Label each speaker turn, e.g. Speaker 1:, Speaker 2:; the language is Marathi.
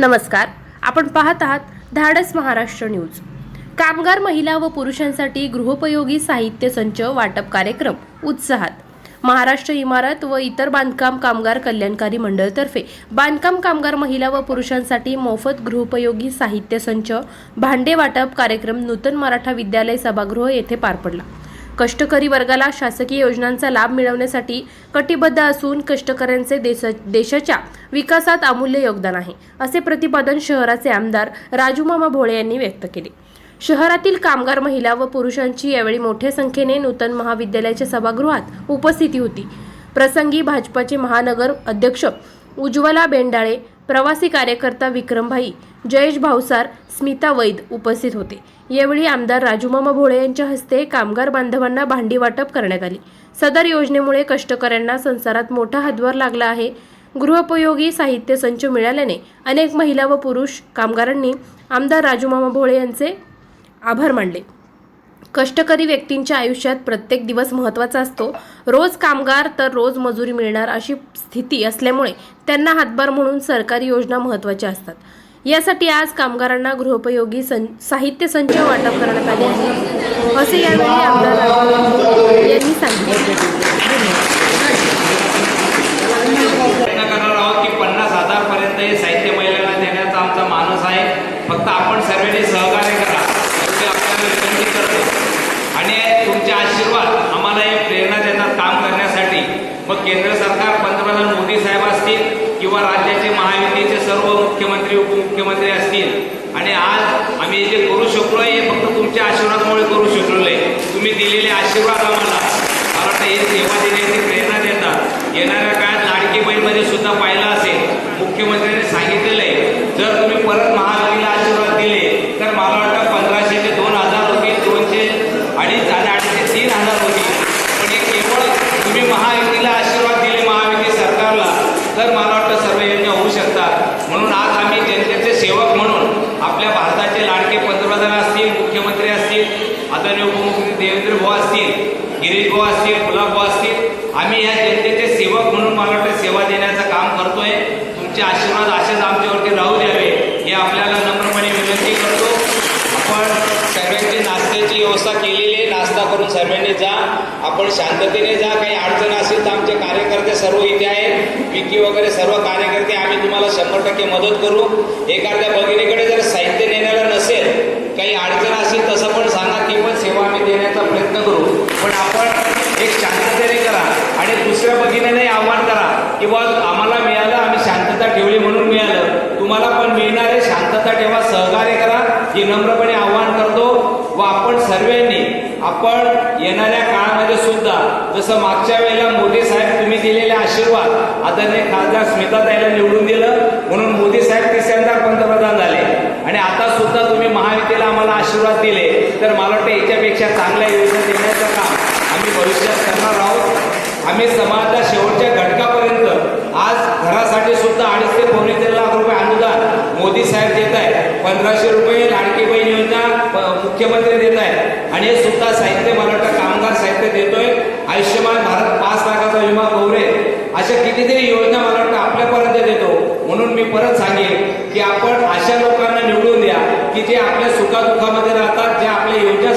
Speaker 1: नमस्कार. आपण पाहत आहात धाडस महाराष्ट्र न्यूज. कामगार महिला व पुरुषांसाठी गृहोपयोगी साहित्य संच वाटप कार्यक्रम उत्साहात. महाराष्ट्र इमारत व इतर बांधकाम कामगार कल्याणकारी मंडळतर्फे बांधकाम कामगार महिला व पुरुषांसाठी मोफत गृहोपयोगी साहित्य संच भांडे वाटप कार्यक्रम नूतन मराठा विद्यालय सभागृह येथे पार पडला. कष्टकरी वर्गाला शासकीय योजनांचा लाभ मिळवण्यासाठी कटिबद्ध असून कष्टकऱ्यांचे देश देशाच्या विकासात अमूल्य योगदान आहे असे प्रतिपादन शहराचे आमदार राजूमामा भोळे यांनी व्यक्त केले. शहरातील कामगार महिला व पुरुषांची यावेळी मोठ्या संख्येने नूतन महाविद्यालयाच्या सभागृहात उपस्थिती होती. प्रसंगी भाजपाचे महानगर अध्यक्ष उज्ज्वला बेंडाळे प्रवासी कार्यकर्ता विक्रमभाई जयेश भावसार स्मिता वैद उपस्थित होते. यावेळी आमदार राजूमामा भोळे यांच्या हस्ते कामगार बांधवांना भांडी वाटप करण्यात आली. सदर योजनेमुळे कष्टकऱ्यांना संसारात मोठा हातभार लागला आहे. गृहोपयोगी साहित्य संच मिळाल्याने अनेक महिला व पुरुष कामगारांनी आमदार राजूमामा भोळे यांचे आभार मानले. कष्टकरी व्यक्तींच्या आयुष्यात प्रत्येक दिवस महत्त्वाचा असतो. रोज कामगार तर रोज मजुरी मिळणार अशी स्थिती असल्यामुळे त्यांना हातभार म्हणून सरकारी योजना महत्त्वाच्या असतात. यासाठी आज कामगारांना गृहोपयोगी सं साहित्य संच वाटप करण्यात आले आहे. असे यावेळी आमदार यांनी सांगितले.
Speaker 2: पन्नास हे साहित्य महिलांना देण्याचा आमचा मानस आहे. फक्त आपण सर्वांनी सहकार्य करा एवढी आपल्याला विनंती करतो आणि तुमचे आशीर्वाद आम्हाला हे प्रेरणा देतात काम करण्यासाठी मग केंद्र सरकार पंतप्रधान मोदी साहेब असतील किंवा राज्याचे महायुतीचे सर्व मुख्यमंत्री उपमुख्यमंत्री असतील. आणि आज आम्ही हे जे करू शकलो हे फक्त तुमच्या आशीर्वादामुळे करू शकलेलो आहे. तुम्ही दिलेले आशीर्वाद आम्हाला. मला वाटतं हे सेवा देण्याची प्रेरणा देतात. येणाऱ्या काळात लाडकी बहीणमध्ये सुद्धा पाहिलं असेल. मुख्यमंत्री सांगितलेलं आहे जर तुम्ही परत महायुतीला आशीर्वाद दिले तर मला वाटतं पंधराशे ते दोन हजार होतील दोनशे अडीच आणि अडीचशे तीन हजार होतील पण हे केवळ तुम्ही महायुतीला आशीर्वाद दिले महायुती सरकारला तर मला वाटतं सर्व योजना होऊ शकतात. म्हणून आज आम्ही जनतेचे सेवक म्हणून आपल्या भारताचे लाडके पंतप्रधान असतील मुख्यमंत्री असतील आदरणीय उपमुख्यमंत्री देवेंद्र भाऊ असतील गिरीश भाऊ असतील गुलाब भाऊ असतील आम्ही या जनतेचे सेवक म्हणून मला वाटतं सेवा देण्याचं काम करतोय. तुमचे आशीर्वाद असेच आमच्यावरती राहू द्यावे हे आपल्याला नम्रपणे विनंती करतो. आपण सर्वांची नाश्त्याची व्यवस्था केलेली आहे. नाश्ता करून सर्वांनी जा. आपण शांततेने जा. काही अडचण असेल तर आमचे कार्यकर्ते सर्व इथे आहेत. विकी वगैरे सर्व कार्यकर्ते आम्ही तुम्हाला शंभर टक्के मदत करू. एखाद्या भगिनीकडे जर साहित्य नेण्याला नसेल काही अडचण असेल तसं पण सांगा ती पण सेवा आम्ही देण्याचा प्रयत्न करू. पण आपण एक शांततेने करा आणि दुसऱ्या भगिनीने आव्हान करा की आम्हाला मिळालं आम्ही शांतता ठेवली म्हणून मिळालं. तुम्हाला पण मिळणार आहे. शांतता ठेवा सहकार्य करा. हे नम्रपणे आव्हान करतो सर्वांनी आपण येणाऱ्या काळामध्ये सुद्धा जसं मागच्या वेळेला मोदी साहेब तुम्ही दिलेले आशीर्वाद आदरणीय खासदार स्मिताताईला निवडून दिलं म्हणून मोदी साहेब तिसऱ्यांदा पंतप्रधान झाले. आणि आता सुद्धा तुम्ही महायुतीला आम्हाला आशीर्वाद दिले तर मला वाटतं याच्यापेक्षा चांगल्या योजना देण्याचं काम आम्ही भविष्यात करणार आहोत. आम्ही समाजाच्या शेवटच्या घटकापर्यंत आज घरासाठी सुद्धा अडीच ते पावणे तीन लाख रुपये अनुदान मोदी साहेब देत आहेत. पंधराशे मुख्यमंत्री देत आहेत आणि हे सुद्धा साहित्य मला वाटतं कामगार साहित्य देतोय. आयुष्यमान भारत पाच लाखाचा विमा कव्हरेज अशा कितीतरी योजना मला वाटतं आपल्यापर्यंत देतो. म्हणून मी परत सांगेन की आपण अशा लोकांना निवडून द्या की जे आपल्या सुखादुखामध्ये राहतात जे आपल्या योजना